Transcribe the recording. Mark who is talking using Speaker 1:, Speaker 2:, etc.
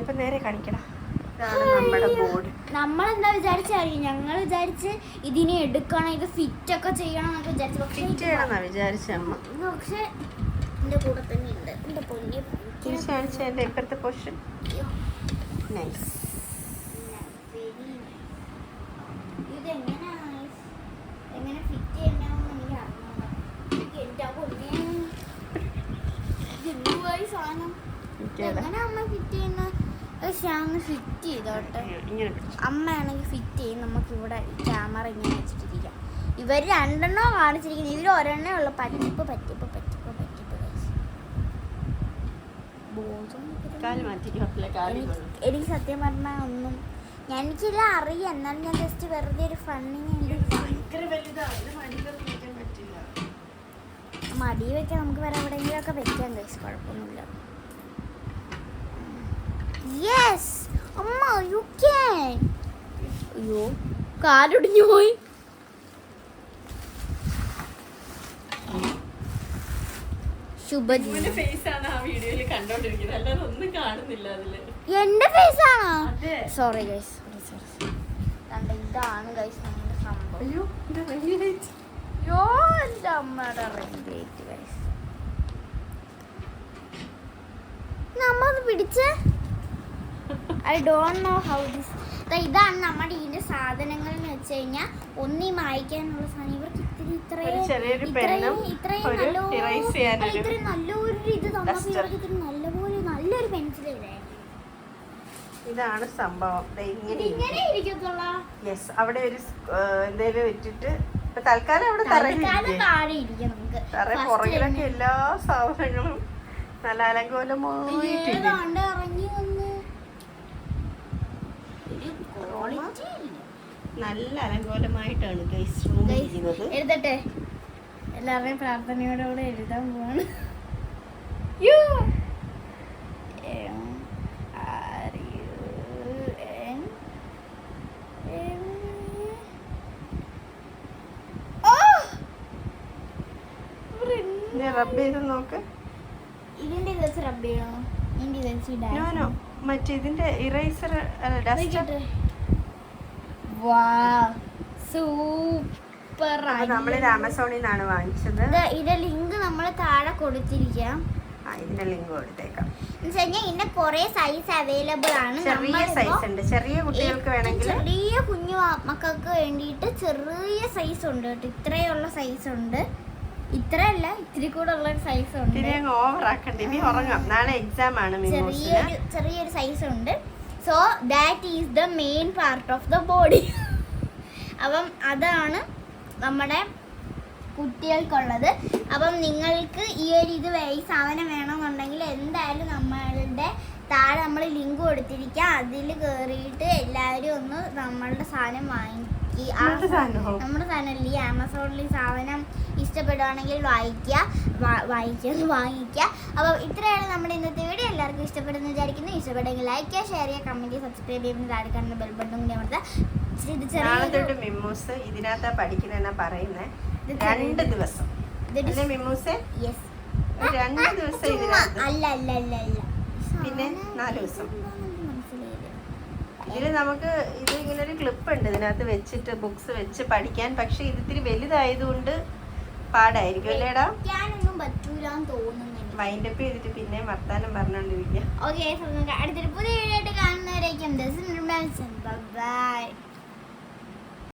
Speaker 1: അപ്പൊ നേരെ കാണിക്കണം
Speaker 2: നമ്മളെന്താ വിചാരിച്ച ഞങ്ങൾ വിചാരിച്ച് ഇതിനെ എടുക്കണം ഇത് ഫിറ്റ് ഒക്കെ ചെയ്യണം എന്നൊക്കെ വിചാരിച്ചു. പക്ഷേ
Speaker 1: വിചാരിച്ച അമ്മ.
Speaker 2: പക്ഷെ എന്റെ കൂടെ തന്നെ ഉണ്ട്. എന്റെ പൊന്നി
Speaker 1: കാണിച്ച എന്റെ നൈസ്
Speaker 2: ഇതെങ്ങനെയാണ് എങ്ങനെ ഫിറ്റ് ചെയ്യണമെന്ന് എനിക്ക് അറിഞ്ഞൂടാ. എനിക്ക് എന്റെ പൊന്നേ. ഇതെന്തുവായി സാധനം? എങ്ങനെ അമ്മ ഫിറ്റ് ചെയ്യുന്ന? പക്ഷെ ഫിറ്റ് ചെയ്തോട്ടെ. അമ്മയാണെങ്കിൽ ഫിറ്റ് ചെയ്യും. നമുക്ക് ഇവിടെ ക്യാമറ ഇങ്ങനെ വെച്ചിട്ടിരിക്കാം. ഇവർ രണ്ടെണ്ണോ കാണിച്ചിരിക്കുന്നത് ഇതിൽ ഒരെണ്ണേ ഉള്ളു. പറ്റിപ്പ് പറ്റിപ്പ് പറ്റിപ്പ് പറ്റിപ്പ് എനിക്ക് സത്യം പറഞ്ഞാൽ ഒന്നും എനിക്കില്ല അറിയാം. എന്നാലും ഞാൻ ജസ്റ്റ് വെറുതെ ഒരു ഫണ്ണിന് മടി വെക്കാൻ നമുക്ക് വേറെ എവിടെയെങ്കിലും ഒക്കെ വെക്കാം കഴിച്ചു കുഴപ്പമൊന്നുമില്ല. യെസ് അമ്മ യു ക്യാൻ അയ്യോ കാലൊടിഞ്ഞു പോയി. ശുഭജീവൻ
Speaker 1: ഫേസ് ആ വീഡിയോയിൽ കണ്ടോണ്ടിരിക്കുന്നത്. അല്ലാതെ കാണുന്നില്ല അതിൽ.
Speaker 2: എന്റെ ഫേസ് ആണോ? സോറി ഗൈസ് ഇതാണ് ഗൈസ് നമ്മുടെ സംഭവം. യോ അമ്മയുടെ ഗൈസ് നമ്മ ഒന്ന് പിടിച്ച്. I don't know how this ഇതാണ് നമ്മുടെ ഇതിന്റെ സാധനങ്ങൾ എന്ന് വെച്ച് കഴിഞ്ഞാൽ ഒന്നീ മായ്ക്കാനുള്ള സാധനം. ഇവർക്ക് ഇത്തിരി ഇത്രയും ഇത്രയും ഇത്രയും ഇത്രയും നല്ലൊരു ഇത് തന്നപ്പോൾ ഇവർക്ക് ഇത്തിരി നല്ലപോലെ നല്ലൊരു പെൻസിൽ ഇതേ
Speaker 1: ഇതാണ് സംഭവം. യെസ് അവിടെ ഒരു എന്തേലും വെച്ചിട്ട് ഇപ്പൊ തൽക്കാലം അവിടെ
Speaker 2: തറയിലൊക്കെ
Speaker 1: തറ പുറകിലൊക്കെ എല്ലാ സാധനങ്ങളും നല്ല
Speaker 2: അലങ്കോലമായിട്ട് ഇറങ്ങി വന്ന്.
Speaker 1: നല്ല അലങ്കോലമായിട്ടാണ് ഗൈസ് റൂം ഇരിക്കുന്നത്.
Speaker 2: എഴുതട്ടെ? എല്ലാവരുടെയും പ്രാർത്ഥനയോടുകൂടെ എഴുതാൻ പോവാണ്. യു.
Speaker 1: റബ്ബ് ചെയ്ത് നോക്ക്.
Speaker 2: ഇതിന്റെ റബ്ബ് ചെയ്യണോ? ഇതിന്റെ
Speaker 1: മറ്റേ ഇതിന്റെ ഇറേസർ ഡസ്റ്റർ
Speaker 2: സൂപ്പർ
Speaker 1: നമ്മൾ ആമസോണിൽ നിന്നാണ് വാങ്ങിച്ചത്.
Speaker 2: ഇതിന്റെ ലിങ്ക് നമ്മൾ താഴെ കൊടുത്തിരിക്കാം.
Speaker 1: ഇതിന്റെ ലിങ്ക് കൊടുത്തേക്കാം.
Speaker 2: ഇതിന്റെ കുറെ സൈസ് അവൈലബിൾ ആണ്.
Speaker 1: ചെറിയ സൈസ് ഉണ്ട്. ചെറിയ കുട്ടികൾക്ക് വേണമെങ്കിൽ
Speaker 2: ചെറിയ കുഞ്ഞു മക്കൾക്ക് വേണ്ടിയിട്ട് ചെറിയ സൈസ് ഉണ്ട് കേട്ടോ. ഇത്രയുള്ള സൈസ് ഉണ്ട്. ഇത്രയല്ല ഇത്തിരി കൂടെ ഉള്ള ഒരു സൈസ് ഉണ്ട്.
Speaker 1: ഓവർ ആക്കണ്ട. ഇനി ഉറങ്ങാം. നാളെ എക്സാം ആണ്
Speaker 2: ചെറിയൊരു ചെറിയൊരു സൈസ് ഉണ്ട്. So that is the main part of the body അപ്പം അതാണ് നമ്മുടെ കുട്ടികൾക്കുള്ളത്. അപ്പം നിങ്ങൾക്ക് ഈ ഒരു ഇത് ഈ സാധനം വേണമെന്നുണ്ടെങ്കിൽ എന്തായാലും നമ്മളുടെ താഴെ നമ്മൾ ലിങ്ക് കൊടുത്തിരിക്കാം. അതിൽ കയറിയിട്ട് എല്ലാവരും ഒന്ന് നമ്മളുടെ സാധനം വാങ്ങിക്കുക? നമ്മുടെ സാധനം ഈ ആമസോണിൽ ഈ സാധനം ഇഷ്ടപ്പെടുവാണെങ്കിൽ വായിക്കുക. വാ- വായിക്കുക വാങ്ങിക്കുക. അപ്പം ഇത്രയാണ് നമ്മുടെ ഇന്നത്തെ വീഡിയോ എല്ലാവർക്കും ഇഷ്ടപ്പെടുന്നു വിചാരിക്കുന്നു. ഇഷ്ടപ്പെട്ടെങ്കിൽ ലൈക്ക് ചെയ്യുക ഷെയർ ചെയ്യുക കമന്റ് ചെയ്യുക സബ്സ്ക്രൈബ് ചെയ്യുന്ന താഴെ കാണുന്ന ബെൽ ബട്ടൺ കൂടി അമർത്തുക.
Speaker 1: നാളെ തൊട്ട് മിമ്മൂസ് ഇതിനകത്താ പഠിക്കുന്നതെന്നാ പറയുന്നത് രണ്ട് ദിവസം. മിമ്മൂസെ രണ്ട് ദിവസം
Speaker 2: അല്ല അല്ല അല്ല അല്ല.
Speaker 1: പിന്നെ നാല് ദിവസം. ഇതിൽ നമുക്ക് ഇത് ഇങ്ങനെ ഒരു ക്ലിപ്പ് ഉണ്ട് ഇതിനകത്ത് വെച്ചിട്ട് ബുക്സ് വെച്ച് പഠിക്കാൻ. പക്ഷെ ഇത് ഇത്തിരി വലുതായതുകൊണ്ട് പാടായിരിക്കും. അല്ലേടാ?
Speaker 2: പറ്റൂലെന്ന് തോന്നുന്നു. എനിക്ക്.
Speaker 1: വൈൻഡപ്പ് ചെയ്തിട്ട് പിന്നെ വർത്താനം പറഞ്ഞോണ്ടിരിക്കുക
Speaker 2: ഓക്കെ അടുത്തൊരു പുതിയ വീഡിയോ ആയിട്ട് കാണുന്നവരേക്കും. ബൈ